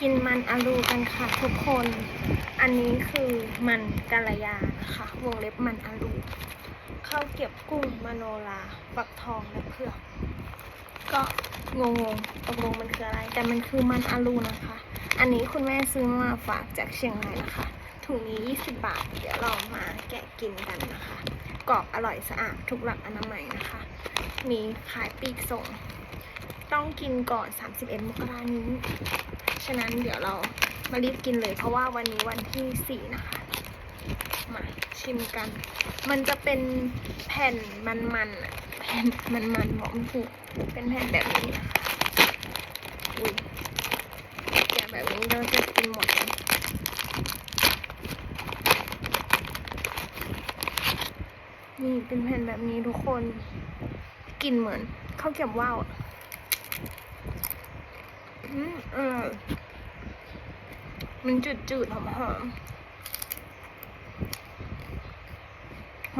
กินมันอาลูกันค่ะทุกคน อันนี้คือมันกาลยาะคะวงเล็บมันอาลูข้าวเกรียบกุ้งมโนราฟักทองและเผือกก็งงๆตกลงมันคืออะไร แต่มันคือมันอาลูนะคะ อันนี้คุณแม่ซื้อมาฝากจากเชียงรายนะคะ ถุงนี้ 20 บาท เดี๋ยวเรามาแกะกินกันนะคะ กรอบอร่อยสะอาดทุกหลักอนามัยนะคะ มีขายปีกส่ง ต้องกินก่อน 31 มกรานี้ ฉะนั้นเดี๋ยวเรามารีบกินเลยเพราะว่าวันนี้วันที่4นะคะ มาชิมกัน มันจะเป็นแผ่นมันๆอะแผ่นมันๆบอม่ถูกเป็นแผ่นแบบนี้นะคะอุ้ยแกะแบบนี้เราจะกินหมดเลยนี่เป็นแผ่นแบบนี้ทุกคนกลินเหมือนข้าวเกรียบว่าว อืมอร่อยมันจืดๆหอมๆห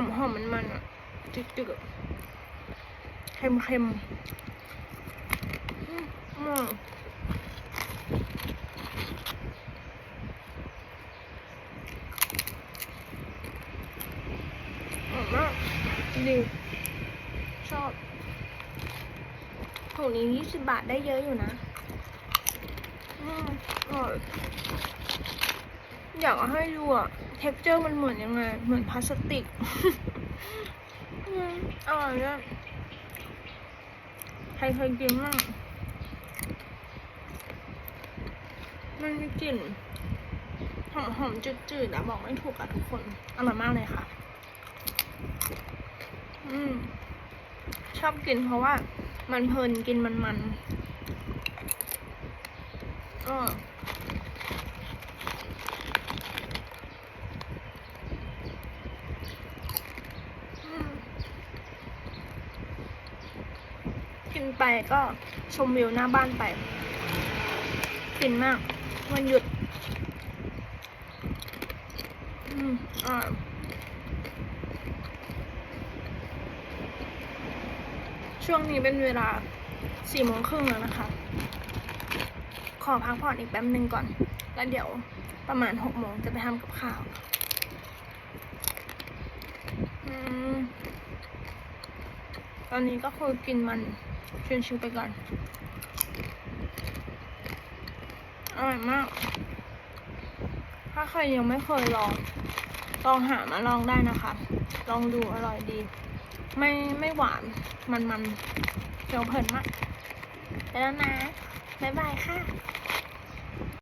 อมหอมมันมันอะจืดจืดเค็มเค็มอืมมากดีชอบถุงนี้ยี่สิบบาทได้เยอะอยู่นะ อยากให้ดูอะเท็กเจอร์มันเหมือนยังไง เหมือนพลาสติกอร่อยด้วยใครเคยกินบ้างมันมีกลิ่นหอมหอมๆจืดๆอะบอกไม่ถูกอะทุกคน อร่อยมากเลยค่ะ อืม ชอบกินเพราะว่า มันเพลินกินมันมันๆก็อืม กินไปก็ชมวิวหน้าบ้านไปฟินมากวันหยุด อืมอ่าช่วงนี้เป็นเวลาสี่โมงครึ่งแล้วนะคะ ขอพักผ่อนอีกแป๊บหนึ่งก่อน แล้วเดี๋ยวประมาณหกโมงจะไปทำกับข้าวตอนนี้ก็คือกินมัน ชิวๆไปก่อน อร่อยมาก ถ้าใครยังไม่เคยลอง ลองหามาลองได้นะคะ ลองดูอร่อยดี ไม่ไม่หวาน มันมันเคี้ยวเพลินมากไปแล้วนะ บ๊ายบายค่ะ